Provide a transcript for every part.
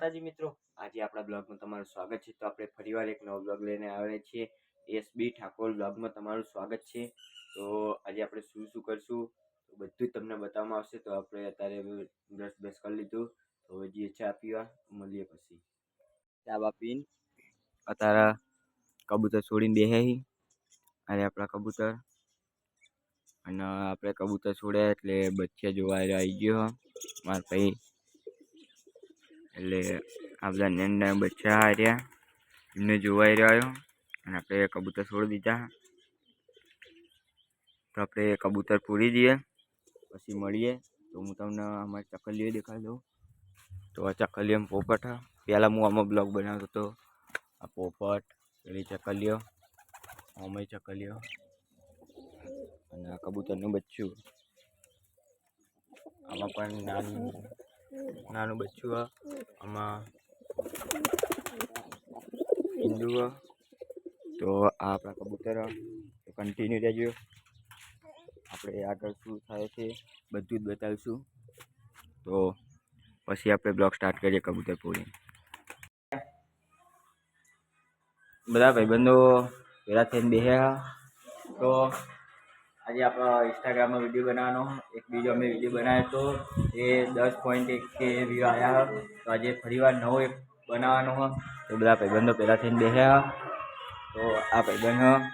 માતાજી મિત્રો, આજે આપણા બ્લોગમાં તમારું સ્વાગત છે. તો આપણે ફરીવાર એક નવો બ્લોગ લઈને આવ્યા છીએ. એસબી ઠાકોર બ્લોગમાં તમારું સ્વાગત છે. તો આજે આપણે શું શું કરશું? તો બધું જ તમને બતાવવામાં આવશે. તો આપણે અત્યારે બ્રશ બ્રશ કરી લીધું. તો હજી ચા પીવા. મળીએ પછી. ચા બા પીન અત્યારે કબૂતર છોડીને બેહે અરે આપણા કબૂતર. અને આપણે કબૂતર છોડ્યા એટલે બચ્ચા જોવા આવી ગયો. મારા ભાઈ એટલે આ બધા નાના બચ્ચા હાર્યા. એમને જોવાઈ રહ્યો અને આપણે કબૂતર છોડી દીધા. તો આપણે કબૂતર પૂરી દઈએ. પછી મળીએ. તો હું તમને અમારી ચકલીઓ દેખાડી દઉં. તો આ ચકલીઓ પોપટ પહેલાં હું આમાં બ્લોગ બનાવતો હતો. આ પોપટ, પેલી ચકલીઓ આમાં ચકલીઓ અને આ કબૂતરનું બચ્ચું. આમાં પણ નાનું નાનું બચ્ચું આ, આમાં હિન્દુ તો આ આપણા કબૂતર. તો કન્ટિન્યુ રહેજો. આપણે આગળ શું થાય છે બધું જ બતાવીશું. તો પછી આપણે બ્લોગ સ્ટાર્ટ કરીએ કબૂતર પૂરી. બધા ભાઈબંધો ભેગા થઈને બેહ્યા. તો આજે આપણો ઇન્સ્ટાગ્રામમાં વીડિયો બનાવવાનો એક બીજો અમે વીડિયો બનાવ્યો હતો એ દસ પોઈન્ટ એક કે વ્યૂ આવ્યા તો આજે ફરીવાર નવો એક બનાવવાનો હોય તો બધા ભાઈબંધો પહેલાં થઈને બેસ્યા તો આ ભાઈબંધ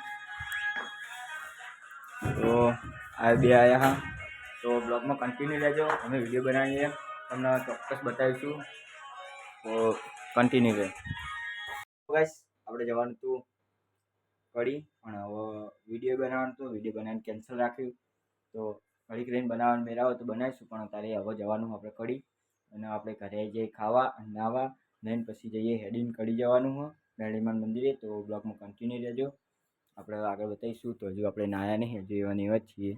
તો આ બે આવ્યા હા. તો બ્લોગમાં કન્ટિન્યુ રહેજો. અમે વીડિયો બનાવીએ. તમને ચોક્કસ બતાવીશું. તો કન્ટિન્યુ રહે. ગાઈસ આપણે જવાનું હતું કડી પણ હવે વીડિયો બનાવવાનું તો વીડિયો બનાવીને કેન્સલ રાખ્યું. તો કડી રહીને બનાવવાનું મેળાવો તો બનાવીશું, પણ અત્યારે હવે જવાનું આપણે કડી અને આપણે ઘરે જઈએ ખાવા અને નાવા, લઈને પછી જઈએ હેડીને કડી જવાનું હોય મેળીમાન મંદિરે. તો બ્લોગમાં કન્ટિન્યુ રહેજો. આપણે આગળ બતાવીશું, તો હજુ આપણે નાયા નહીં, હજુ એવા ને એવા છીએ.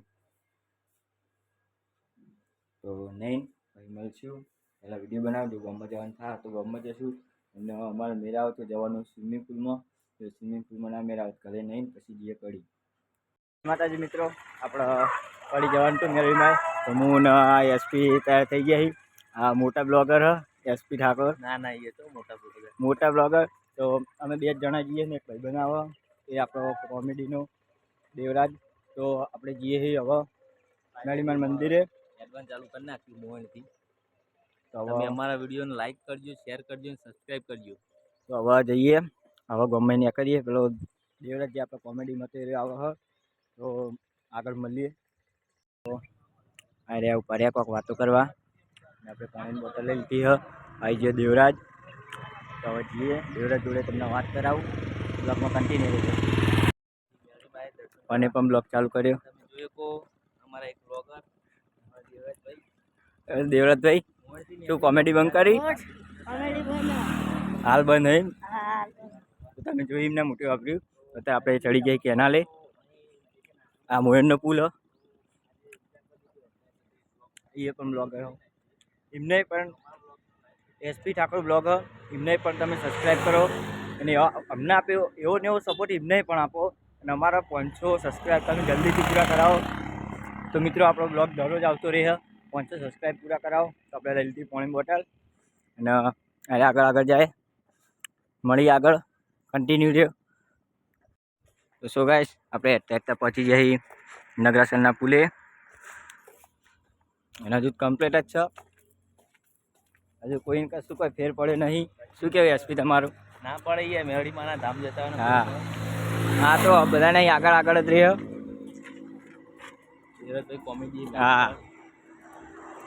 તો નહીં, પછી મળશું. પહેલાં વીડિયો બનાવજો, ગામમાં જવાનું થાય તો ગામમાં જશું. અને અમારે મેળાવો તો જવાનું સ્વિમિંગ પુલમાં સ્વિમિંગ પુલમાં ના મેળાવો ઘરે નહીં પછી જઈએ કડી માતાજી મિત્રો આપણે કડી જવાનું તો મેળવીમાં તો હું એસપી તૈયાર થઈ ગયા આ મોટા બ્લોગર હ એસપી ઠાકોર. ના ના એ તો મોટા બ્લોગર. મોટા બ્લોગર. તો અમે બે જ જણા જઈએ ને એક ભાઈ બનાવો. એ આપણો કોમેડીનો દેવરાજ. તો આપણે જઈએ છીએ હવે મેળીમાન મંદિરે. એડવાન્સ ચાલુ કરી નાખ્યું મોબાઈલથી તો હવે અમારા વિડીયોને લાઈક કરજો શેર કરજો અને સબસ્ક્રાઇબ કરજો. તો હવે જઈએ. હવે ગમે ત્યાં કરીએ. પેલો દેવરાજ જે આપણે કોમેડી મટીરિયલ આવે હ. તો આગળ મળીએ. તો આ રહ્યા ઉપર રહ્યા કોઈક વાતો કરવા. આપણે પાણીની બોટલ લઈ લીધી હ. આવી ગયો દેવરાજ. તો હવે જઈએ. દેવરાજ જોડે તમને વાત કરાવું. બ્લોગમાં કન્ટિન્યુ રહેજો. અને પણ બ્લોગ ચાલુ કર્યો. અમારા એક બ્લોગર દેવરાજભાઈ શું કોમેડી બંધ કરી? હાલ બંધ નહીં તો તમે જોઈ એમને મોટું વાપર્યું અત્યારે આપણે ચડી જઈએ કેનાલે. આ મોયનનો પુલ એ પણ બ્લોગર હો. એમને પણ એસપી ઠાકોર બ્લોગ એમને પણ તમે સબસ્ક્રાઈબ કરો. અને અમને આપ્યો, એવો ને એવો સપોર્ટ એમને પણ આપો. અને અમારા પાંચસો સબસ્ક્રાઈબ તમે જલ્દીથી પૂરા કરાવો. તો મિત્રો, આપણો બ્લોગ દરરોજ આવતો રહે. પાંચસો સબસ્ક્રાઈબ પૂરા કરાવો. તો આપણે લલિતી પોણી બોટલ. અને આગળ આગળ જાય. મળી આગળ. કન્ટિન્યુ રહ્યો. તો સો ગાઈશ આપણે ત્યાં પહોંચી જઈએ નગરાસરના પુલે. એના હજુ કમ્પ્લીટ જ છે. હજુ કોઈ કશું કોઈ ફેર પડે નહીં. શું કહેવાય એસપી તમારું ના પડે એ મેળીમાં ધામ જતા હા. હા તો બધાને આગળ આગળ જ રહ્યો. કોમેડી હા.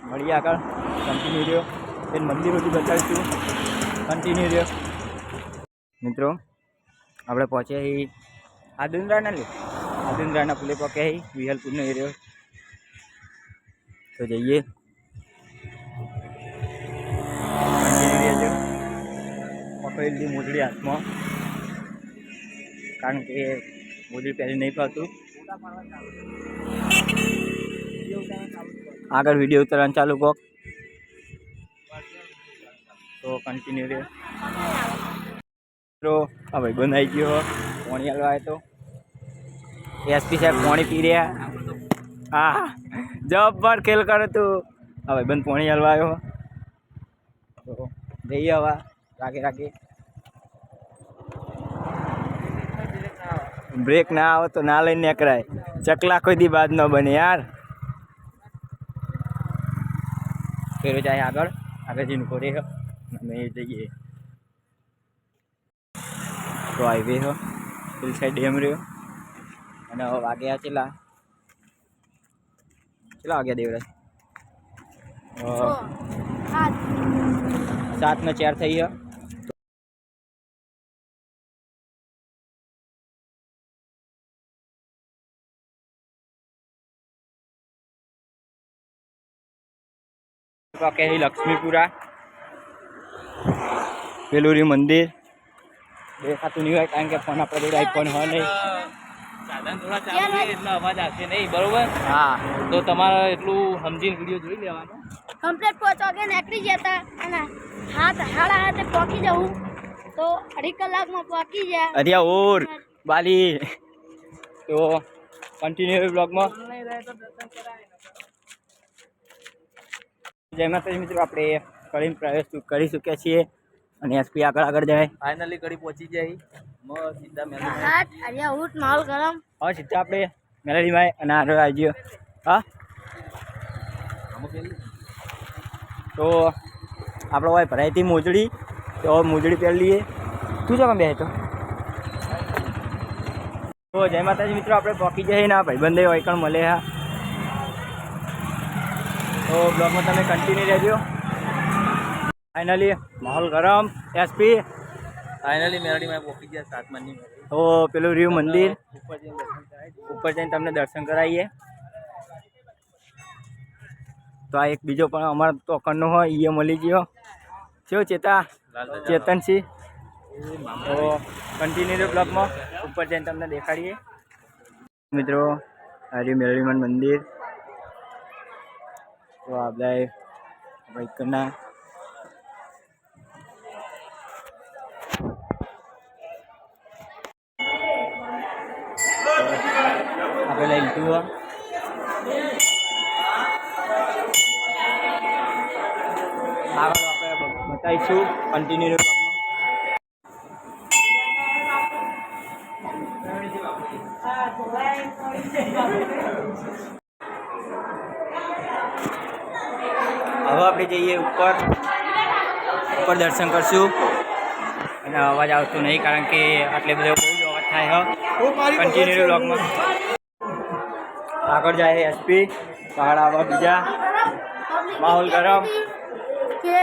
મળીએ આગળ. કન્ટિન્યુ રહ્યો. એ મંદિર સુધી બતાવીશું. કન્ટિન્યુ રહ્યો. મિત્રો આપણે પહોંચ્યા છીએ આદુંદ્રાના લે. આદુંદ્રાના પુલે પહોંચ્યા છીએ વિહલપુરનો એરિયો તો જઈએ. કન્ટિન્યુ રહેજો પકડી લીધી મોજડી હાથમાં. કારણ કે મોજડી પહેરી નહીં પાવતું આગળ વીડિયો ઉતારવાનું ચાલુ કોક. તો કન્ટિન્યુ રહે મિત્રો, આ ભાઈ આવી ગયો પાણી હાલવા આવ્યો તો. એસપી સાહેબ પાણી પી રહ્યા. હા, જબ્બર ખેલ કરે તું. આ ભાઈ બંધ પાણી હાલવા આવ્યો તો જઈએ હવે રાખી રાખી બ્રેક ના આવે તો ના લઈને નીકળાય. ચકલા કોઈ દી બાદ ન બને યાર. ફેરો જાય આગળ આગળ જઈને રહ્યો અમે જઈએ. તો હાઈવે હો પેલી સાઈડ ડેમ રહ્યો. અને હવે વાગ્યા ચેલા કેટલા વાગ્યા દેવરાજ? સાત. ને ચાર થઈ ગયા. કે લક્ષ્મીપુરા પેલું મંદિર દેખાતું નહીં હોય કારણ કે ફોન આપણે જોડે આઈફોન હોય નહીં. સાધન થોડા ચાલુ છે એટલે અવાજ આવશે નહીં બરોબર? હા. તો તમારે એટલું સમજીને વીડિયો જોઈ લેવાનો. કમ્પ્લેટ પહોંચવા કે નીકળી જતા અને હાથ હાડા હાથે પહોંચી જવું. તો અઢી કલાકમાં પહોંચી જાય અરિયા ઓર બાલી. તો કન્ટિન્યુ બ્લોગમાં જય માતાજી મિત્રો આપણે કરીને પ્રવેશ કરી ચૂક્યા છીએ? અને એસપી આગળ આગળ જાય. ફાઇનલી ઘડી પહોંચી જાય. મસ્ત સીધા મેં હાટ અરિયા ઉઠ માહોલ ગરમ. હા સીધા આપણે મેલેડીમાં અને આગળ આવી ગયો. હા? તો આપણો ભાઈ ભરાઈ હતી મોજડી. તો મોજડી પહેરી લઈએ. તું જો બે તો? તો જય માતાજી મિત્રો આપણે પહોંચી જઈએ ના ભાઈબંધે હોય કણ મળે હા. તો બ્લોગમાં તમે કન્ટિન્યુ રહેજો. ફાઇનલી માહોલ ગરમ એસપી ફાઇનલી મેરડીમાં પહોંચી ગયા સાતમાની તો પેલું રહ્યું મંદિર. ઉપર જઈને તમને દર્શન કરાવીએ. તો આ એક બીજો પણ અમારો તોકરનો હોય એ મળી ગયો. કેવો ચેતા? ચેતનસિંહ તો કન્ટિન્યુ બ્લોગમાં ઉપર જઈને તમને દેખાડીએ. મિત્રો હરી મેળવીમન મંદિર. તો આ બધા આપણે લઈ લીધું હો. આગળ આપણે બતાવીશું કન્ટિન્યુ બ્લોગમાં હવે આપણે જઈએ ઉપર ઉપર દર્શન કરશું અને અવાજ આવતો નહીં કારણ કે આટલે બધો બહુ જ અવાજ થાય હ કન્ટિન્યુ બ્લોગમાં આગળ જાય એસપી પહાડ આવા બીજા. માહોલ ગરમ. કે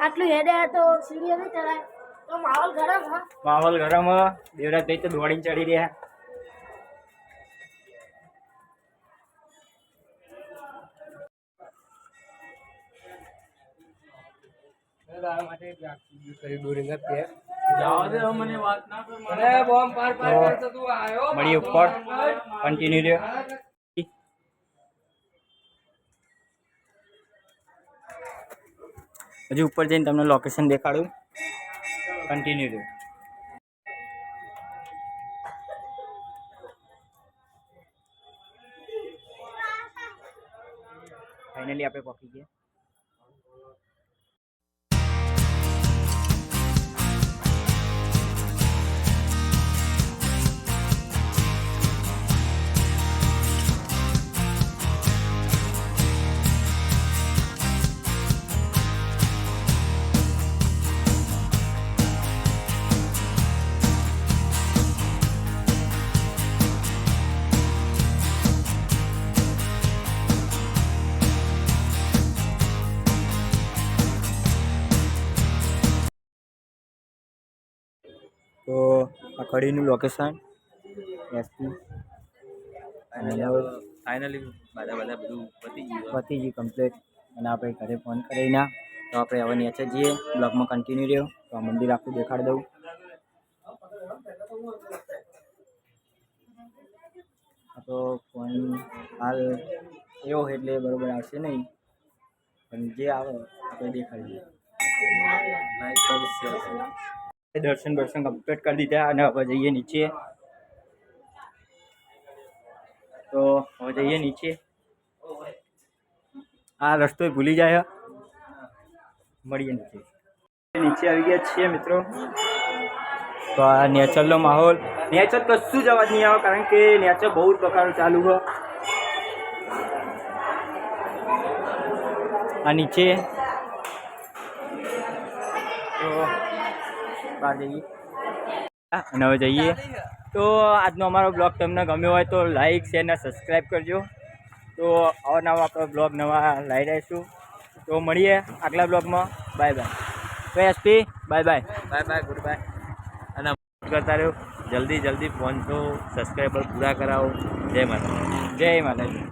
આટલું હેડે તો સીડીઓ નહીં ચલાય તો માહોલ ગરમ હા. માહોલ ગરમ હ. દેવરાજ ભાઈ તો દોડીને ચડી રહ્યા. મળી ઉપર. કન્ટિન્યુ કર હજુ ઉપર જઈને તમને લોકેશન દેખાડું. કન્ટિન્યુ રહ્યું ફાઇનલી આપણે પહોંચી ગયા. આ કડીનું લોકેશન એસપી અને ફાઇનલી બધા બધા બધું પતી ગયું પતી ગયું કમ્પ્લીટ અને આપણે ઘરે ફોન કરીને તો આપણે હવે નીચે જઈએ બ્લોગમાં કન્ટિન્યુ રહ્યો તો આ મંદિર આખું દેખાડી દઉં. તો ફોન હાલ એવો એટલે બરોબર આવશે નહીં પણ જે આવે આપણે દેખાડીએ લાઈક કરો શેર કરો દર્શન દર્શન કમ્પ્લીટ કરી દીધા અને હવે જઈએ નીચે તો હવે જઈએ નીચે આ રસ્તો ભૂલી જાય મળીએ નીચે નીચે આવી ગયા છીએ મિત્રો તો આ નેચરનો માહોલ નેચર કશું જ અવાજ નહીં આવે કારણ કે નેચર બહુ જ પ્રકારનું ચાલુ હોય આ નીચે બહાર જઈએ અને હવે જઈએ. તો આજનો અમારો બ્લોગ તમને ગમ્યો હોય તો લાઈક શેર અને સબસ્ક્રાઈબ કરજો. તો અવનવા આપણો બ્લોગ નવા લાવી રહીશું. તો મળીએ આગલા બ્લોગમાં. બાય બાય તો SP bye bye bye bye goodbye અને કરતા રહ્યો. જલ્દી જલ્દી ફોન પાંચસો સબસ્ક્રાઈબર પૂરા કરાવો. જય માતા જય માતાજી.